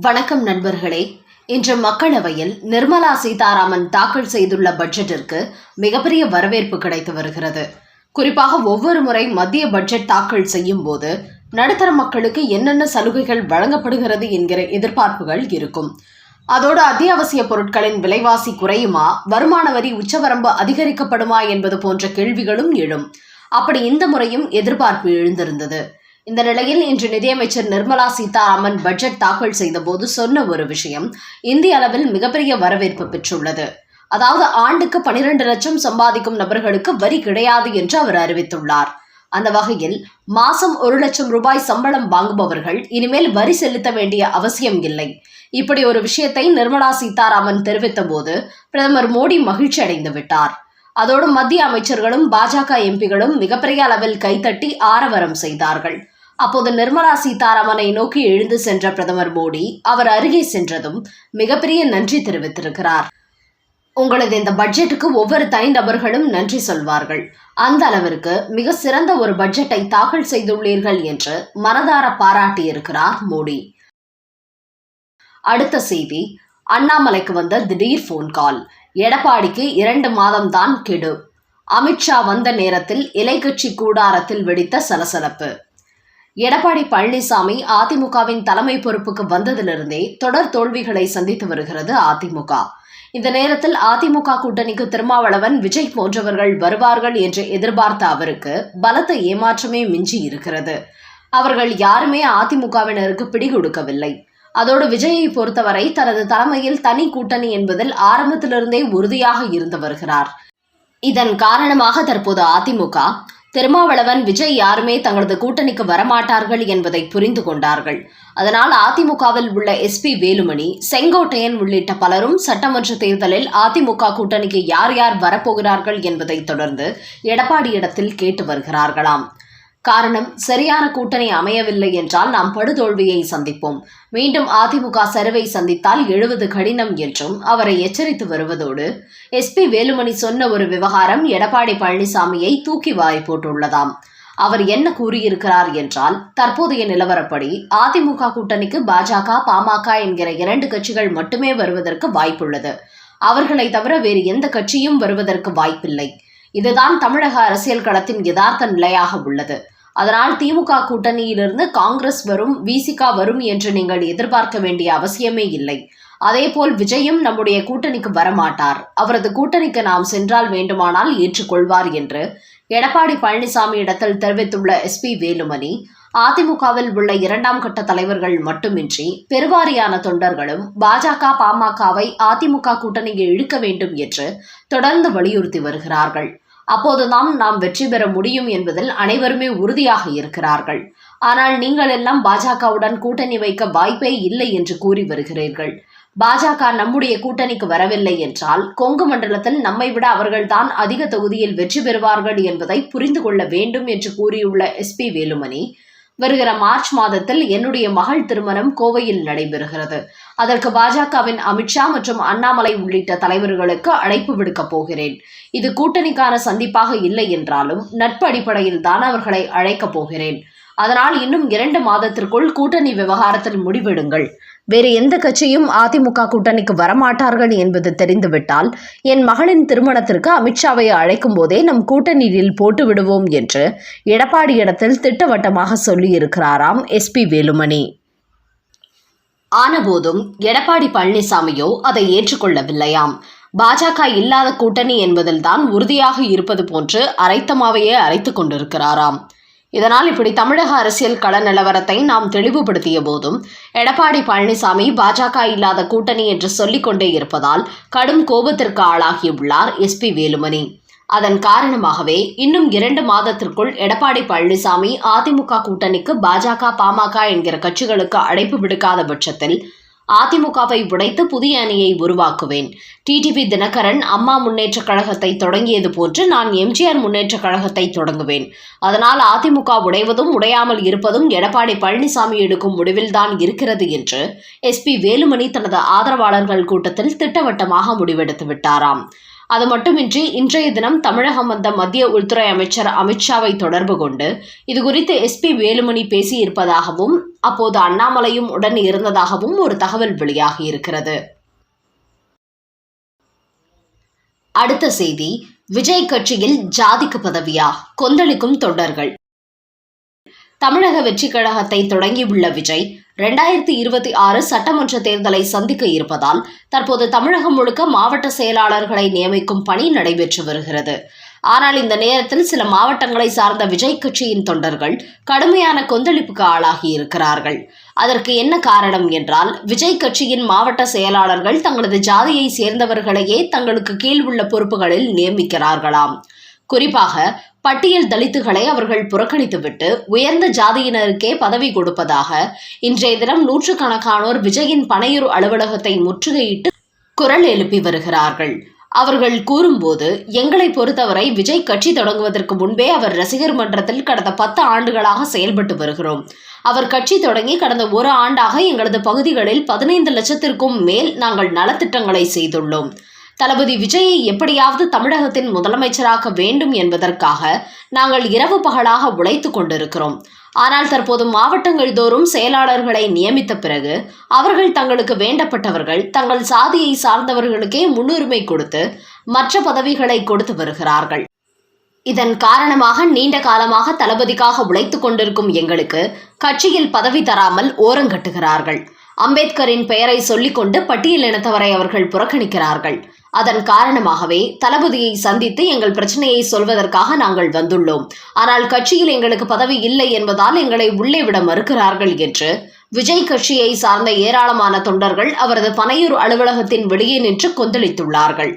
வணக்கம் நண்பர்களே. இன்று மக்களவையில் நிர்மலா சீதாராமன் தாக்கல் செய்துள்ள பட்ஜெட்டிற்கு மிகப்பெரிய வரவேற்பு கிடைத்து வருகிறது. குறிப்பாக ஒவ்வொரு முறை மத்திய பட்ஜெட் தாக்கல் செய்யும் போது நடுத்தர மக்களுக்கு என்னென்ன சலுகைகள் வழங்கப்படுகிறது என்கிற எதிர்பார்ப்புகள் இருக்கும். அதோடு அத்தியாவசிய பொருட்களின் விலைவாசி குறையுமா வருமான வரி உச்சவரம்பு அதிகரிக்கப்படுமா என்பது போன்ற கேள்விகளும் எழும். அப்படி இந்த முறையும் எதிர்பார்ப்பு எழுந்திருந்தது. இந்த நிலையில் இன்று நிதியமைச்சர் நிர்மலா சீதாராமன் பட்ஜெட் தாக்கல் செய்தபோது சொன்ன ஒரு விஷயம் இந்திய அளவில் மிகப்பெரிய வரவேற்பு பெற்றுள்ளது. அதாவது ஆண்டுக்கு பனிரெண்டு லட்சம் சம்பாதிக்கும் நபர்களுக்கு வரி கிடையாது என்று அவர் அறிவித்துள்ளார். அந்த வகையில் மாசம் ஒரு லட்சம் ரூபாய் சம்பளம் வாங்குபவர்கள் இனிமேல் வரி செலுத்த வேண்டிய அவசியம் இல்லை. இப்படி ஒரு விஷயத்தை நிர்மலா சீதாராமன் தெரிவித்த போது பிரதமர் மோடி மகிழ்ச்சி அடைந்து விட்டார். அதோடு மத்திய அமைச்சர்களும் பாஜக எம்பிகளும் மிகப்பெரிய அளவில் கைத்தட்டி ஆரவரம் செய்தார்கள். அப்போது நிர்மலா சீதாராமனை நோக்கி எழுந்து சென்ற பிரதமர் மோடி அவர் அருகே சென்றதும் மிகப்பெரிய நன்றி தெரிவித்திருக்கிறார். உங்களது இந்த பட்ஜெட்டுக்கு ஒவ்வொரு தனிநபர்களும் நன்றி சொல்வார்கள். அந்த அளவிற்கு மிக சிறந்த ஒரு பட்ஜெட்டை தாக்கல் செய்துள்ளீர்கள் என்று மனதார பாராட்டியிருக்கிறார் மோடி. அடுத்த செய்தி அண்ணாமலைக்கு வந்த திடீர் ஃபோன் கால் எடப்பாடிக்கு இரண்டு மாதம்தான் கெடு. அமித்ஷா வந்த நேரத்தில் இலைக்கட்சி கூடாரத்தில் வெடித்த சலசலப்பு. எடப்பாடி பழனிசாமி அதிமுகவின் தலைமை பொறுப்புக்கு வந்ததிலிருந்தே தொடர் தோல்விகளை சந்தித்து வருகிறது அதிமுக. இந்த நேரத்தில் அதிமுக கூட்டணிக்கு திருமாவளவன் விஜய் போன்றவர்கள் வருவார்கள் என்று எதிர்பார்த்த அவருக்கு பலத்த ஏமாற்றமே மிஞ்சி இருக்கிறது. அவர்கள் யாருமே அதிமுகவினருக்கு பிடிகொடுக்கவில்லை. அதோடு விஜயை பொறுத்தவரை தனது தலைமையில் தனி கூட்டணி என்பதில் ஆரம்பத்திலிருந்தே உறுதியாக இருந்து வருகிறார். இதன் காரணமாக தற்போது அதிமுக திருமாவளவன் விஜய் யாருமே தங்களது கூட்டணிக்கு வரமாட்டார்கள் என்பதை புரிந்து கொண்டார்கள். அதனால் அதிமுகவில் உள்ள எஸ்பி வேலுமணி செங்கோட்டையன் உள்ளிட்ட பலரும் சட்டமன்ற தேர்தலில் அதிமுக கூட்டணிக்கு யார் யார் வரப்போகிறார்கள் என்பதை தொடர்ந்து எடப்பாடியிடத்தில் கேட்டு வருகிறார்களாம். காரணம் சரியான கூட்டணி அமையவில்லை என்றால் நாம் படுதோல்வியை சந்திப்போம். மீண்டும் அதிமுக சரிவை சந்தித்தால் எழுவது கடினம் என்றும் அவரை எச்சரித்து வருவதோடு எஸ்பி வேலுமணி சொன்ன ஒரு விவகாரம் எடப்பாடி பழனிசாமியை தூக்கி வாய் போட்டுள்ளதாம். அவர் என்ன கூறியிருக்கிறார் என்றால் தற்போதைய நிலவரப்படி அதிமுக கூட்டணிக்கு பாஜக பாமக என்கிற இரண்டு கட்சிகள் மட்டுமே வருவதற்கு வாய்ப்புள்ளது. அவர்களை தவிர வேறு எந்த கட்சியும் வருவதற்கு வாய்ப்பில்லை. இதுதான் தமிழக அரசியல் களத்தின் யதார்த்த நிலையாக உள்ளது. அதனால் திமுக கூட்டணியிலிருந்து காங்கிரஸ் வரும் விசிகா வரும் என்று நீங்கள் எதிர்பார்க்க வேண்டிய அவசியமே இல்லை. அதேபோல் விஜயும் நம்முடைய கூட்டணிக்கு வரமாட்டார். அவரது கூட்டணிக்கு நாம் சென்றால் வேண்டுமானால் ஏற்றுக்கொள்வார் என்று எடப்பாடி பழனிசாமி இடத்தில் தெரிவித்துள்ள எஸ்பி வேலுமணி அதிமுகவில் உள்ள இரண்டாம் கட்ட தலைவர்கள் மட்டுமின்றி பெருவாரியான தொண்டர்களும் பாஜக பாமகவை அதிமுக கூட்டணியில் இழுக்க வேண்டும் என்று தொடர்ந்து வலியுறுத்தி வருகிறார்கள். அப்போதுதான் நாம் வெற்றி பெற முடியும் என்பதில் அனைவருமே உறுதியாக இருக்கிறார்கள். ஆனால் நீங்கள் எல்லாம் பாஜகவுடன் கூட்டணி வைக்க வாய்ப்பே இல்லை என்று கூறி வருகிறீர்கள். பாஜக நம்முடைய கூட்டணிக்கு வரவில்லை என்றால் கொங்கு மண்டலத்தில் நம்மை விட அவர்கள்தான் அதிக தொகுதியில் வெற்றி பெறுவார்கள் என்பதை புரிந்து கொள்ள வேண்டும் என்று கூறியுள்ள எஸ்பி வேலுமணி வருகிற மார்ச் மாதத்தில் என்னுடைய மகள் திருமணம் கோவையில் நடைபெறுகிறது. அதற்கு பாஜகவின் அமித்ஷா மற்றும் அண்ணாமலை உள்ளிட்ட தலைவர்களுக்கு அழைப்பு விடுக்கப் போகிறேன். இது கூட்டணிக்கான சந்திப்பாக இல்லை என்றாலும் நட்பு அடிப்படையில் தான் அவர்களை அழைக்கப் போகிறேன். அதனால் இன்னும் இரண்டு மாதத்திற்குள் கூட்டணி விவகாரத்தில் முடிவெடுங்கள். வேறு எந்த கட்சியும் அதிமுக கூட்டணிக்கு வரமாட்டார்கள் என்பது தெரிந்துவிட்டால் என் மகளின் திருமணத்திற்கு அமித்ஷாவை அழைக்கும் போதே நம் கூட்டணியில் போட்டு விடுவோம் என்று எடப்பாடியிடத்தில் திட்டவட்டமாக சொல்லியிருக்கிறாராம் எஸ்பி வேலுமணி. ஆனபோதும் எடப்பாடி பழனிசாமியோ அதை ஏற்றுக்கொள்ளவில்லையாம். பாஜக இல்லாத கூட்டணி என்பதில்தான் உறுதியாக இருப்பது போன்று அரைத்தமாவையே அரைத்துக் கொண்டிருக்கிறாராம். இதனால் இப்படி தமிழக அரசியல் கள நிலவரத்தை நாம் தெளிவுபடுத்திய போதும் எடப்பாடி பழனிசாமி பாஜக இல்லாத கூட்டணி என்று சொல்லிக்கொண்டே இருப்பதால் கடும் கோபத்திற்கு ஆளாகியுள்ளார் எஸ் பி வேலுமணி. அதன் காரணமாகவே இன்னும் இரண்டு மாதத்திற்குள் எடப்பாடி பழனிசாமி அதிமுக கூட்டணிக்கு பாஜக பாமக என்கிற கட்சிகளுக்கு அழைப்பு விடுக்காத பட்சத்தில் அதிமுகவை உடைத்து புதிய அணியை உருவாக்குவேன். டிடிபி தினகரன் அம்மா முன்னேற்றக் கழகத்தை தொடங்கியது போன்று நான் எம்ஜிஆர் முன்னேற்றக் கழகத்தை தொடங்குவேன். அதனால் அதிமுக உடைவதும் உடையாமல் இருப்பதும் எடப்பாடி பழனிசாமி எடுக்கும் முடிவில்தான் இருக்கிறது என்று எஸ்பி வேலுமணி தனது ஆதரவாளர்கள் கூட்டத்தில் திட்டவட்டமாக முடிவெடுத்து விட்டாராம். அது மட்டுமின்றி இன்றைய தினம் தமிழகம் வந்த மத்திய உள்துறை அமைச்சர் அமித்ஷாவை தொடர்பு கொண்டு இதுகுறித்து எஸ்பி வேலுமணி பேசியிருப்பதாகவும் அப்போது அண்ணாமலையும் உடன் இருந்ததாகவும் ஒரு தகவல் வெளியாகி இருக்கிறது அடுத்த செய்தி விஜய் கட்சியில் ஜாதிக்கு பதவியா? கொந்தளிக்கும் தொண்டர்கள். தமிழக வெற்றி கழகத்தை தொடங்கியுள்ள விஜய் ரெண்டாயிரத்தி இருபத்தி ஆறு சட்டமன்ற தேர்தலை சந்திக்க இருப்பதால் தற்போது தமிழகம் முழுக்க மாவட்ட செயலாளர்களை நியமிக்கும் பணி நடைபெற்று வருகிறது. ஆனால் இந்த நேரத்தில் சில மாவட்டங்களை சார்ந்த விஜய் கட்சியின் தொண்டர்கள் கடுமையான கொந்தளிப்புக்கு ஆளாகி இருக்கிறார்கள். அதற்கு என்ன காரணம் என்றால் விஜய் கட்சியின் மாவட்ட செயலாளர்கள் தங்களது ஜாதியை சேர்ந்தவர்களையே தங்களுக்கு கீழ் உள்ள பொறுப்புகளில் நியமிக்கிறார்களாம். குறிப்பாக பட்டியல் தலித்துகளை அவர்கள் புறக்கணித்துவிட்டு உயர்ந்த ஜாதியினருக்கே பதவி கொடுப்பதாக இன்றைய தினம் நூற்றுக்கணக்கானோர் விஜயின் பனையூர் அலுவலகத்தை முற்றுகையிட்டு குரல் எழுப்பி வருகிறார்கள். அவர்கள் கூறும்போது எங்களை பொறுத்தவரை விஜய் கட்சி தொடங்குவதற்கு முன்பே அவர் ரசிகர் மன்றத்தில் கடந்த பத்து ஆண்டுகளாக செயல்பட்டு வருகிறோம். அவர் கட்சி தொடங்கி கடந்த ஒரு ஆண்டாக எங்களது பகுதிகளில் பதினைந்து லட்சத்திற்கும் மேல் நாங்கள் நலத்திட்டங்களை செய்துள்ளோம். தளபதி விஜயை எப்படியாவது தமிழகத்தின் முதலமைச்சராக்க வேண்டும் என்பதற்காக நாங்கள் இரவு பகலாக உழைத்து கொண்டிருக்கிறோம். ஆனால் தற்போது மாவட்டங்கள் தோறும் செயலாளர்களை நியமித்த பிறகு அவர்கள் தங்களுக்கு வேண்டப்பட்டவர்கள் தங்கள் சாதியை சார்ந்தவர்களுக்கே முன்னுரிமை கொடுத்து மற்ற பதவிகளை கொடுத்து வருகிறார்கள். இதன் காரணமாக நீண்ட காலமாக தளபதிக்காக உழைத்துக் கொண்டிருக்கும் எங்களுக்கு கட்சியில் பதவி தராமல் ஓரங்கட்டுகிறார்கள். அம்பேத்கரின் பெயரை சொல்லிக்கொண்டு பட்டியல் இனத்தவரை அவர்கள் புறக்கணிக்கிறார்கள். அதன் காரணமாகவே தளபதியை சந்தித்து எங்கள் பிரச்சனையை சொல்வதற்காக நாங்கள் வந்துள்ளோம். ஆனால் கட்சியில் எங்களுக்கு பதவி இல்லை என்பதால் எங்களை உள்ளே விட மறுக்கிறார்கள் என்று விஜய் கட்சியை சார்ந்த ஏராளமான தொண்டர்கள் அவரது பனையூர் அலுவலகத்தின் வெளியே நின்று கொந்தளித்துள்ளார்கள்.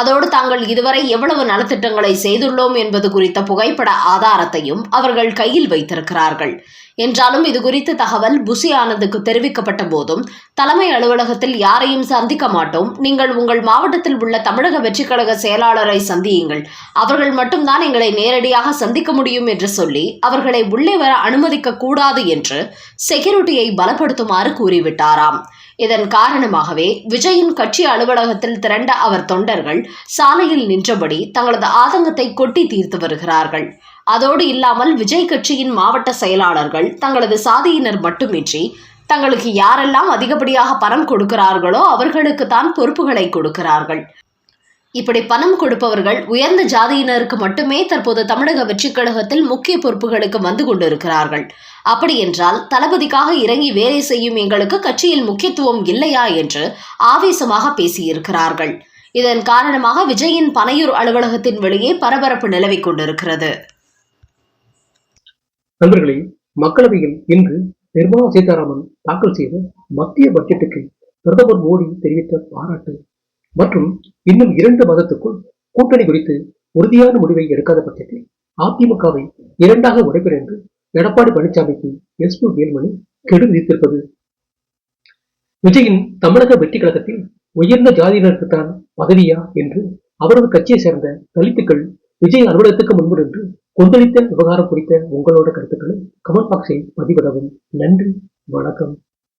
அதோடு தாங்கள் இதுவரை எவ்வளவு நலத்திட்டங்களை செய்துள்ளோம் என்பது குறித்த புகைப்பட ஆதாரத்தையும் அவர்கள் கையில் வைத்திருக்கிறார்கள். என்றாலும் இது குறித்த தகவல் புசி ஆனந்துக்கு தெரிவிக்கப்பட்ட போதும் தலைமை அலுவலகத்தில் யாரையும் சந்திக்க மாட்டோம். நீங்கள் உங்கள் மாவட்டத்தில் உள்ள தமிழக வெற்றிக் கழக செயலாளரை சந்தியுங்கள். அவர்கள் மட்டும்தான் எங்களை நேரடியாக சந்திக்க முடியும் என்று சொல்லி அவர்களை உள்ளே வர அனுமதிக்க கூடாது என்று செக்யூரிட்டியை பலப்படுத்துமாறு கூறிவிட்டாராம். இதன் காரணமாகவே விஜயின் கட்சி அலுவலகத்தில் திரண்ட அவர் தொண்டர்கள் சாலையில் நின்றபடி தங்களது ஆதங்கத்தை கொட்டி தீர்த்து வருகிறார்கள். அதோடு இல்லாமல் விஜய் கட்சியின் மாவட்ட செயலாளர்கள் தங்களது சாதியினர் மட்டுமின்றி தங்களுக்கு யாரெல்லாம் அதிகப்படியாக பணம் கொடுக்கிறார்களோ அவர்களுக்கு தான் பொறுப்புகளை கொடுக்கிறார்கள். இப்படி பணம் கொடுப்பவர்கள் உயர்ந்த ஜாதியினருக்கு மட்டுமே தற்போது தமிழக வெற்றிக் கழகத்தில் முக்கிய பொறுப்புகளுக்கு வந்து கொண்டிருக்கிறார்கள். அப்படி என்றால் தளபதிக்காக இறங்கி வேலை செய்யும் எங்களுக்கு கட்சியில் முக்கியத்துவம் இல்லையா என்று ஆவேசமாக பேசியிருக்கிறார்கள். இதன் காரணமாக விஜயின் பனையூர் அலுவலகத்தின் வெளியே பரபரப்பு நிலவிக் கொண்டிருக்கிறது. நண்பர்களே மக்களவையில் இன்று நிர்மலா சீதாராமன் தாக்கல் செய்த மத்திய பட்ஜெட்டுக்கு பிரதமர் மோடி தெரிவித்த பாராட்டு மற்றும் இன்னும் இரண்டு மாதத்துக்குள் கூட்டணி குறித்து உறுதியான முடிவை எடுக்காத பட்சத்தில் அதிமுகவை இரண்டாக உடைப்பர் என்று எடப்பாடி பழனிசாமிக்கு எஸ் பி வேல்மணி கெடு விதித்திருப்பது. விஜயின் தமிழக வெற்றி கழகத்தில் உயர்ந்த ஜாதியினருக்குத்தான் பதவியா என்று அவரது கட்சியை சேர்ந்த தலித்துக்கள் விஜய் அலுவலகத்துக்கு முன்பு நின்று கொந்தளித்தல் விவகாரம் குறித்த உங்களோட கருத்துக்களை கமெண்ட் பாக்ஸில் பதிவிடவும். நன்றி வணக்கம்.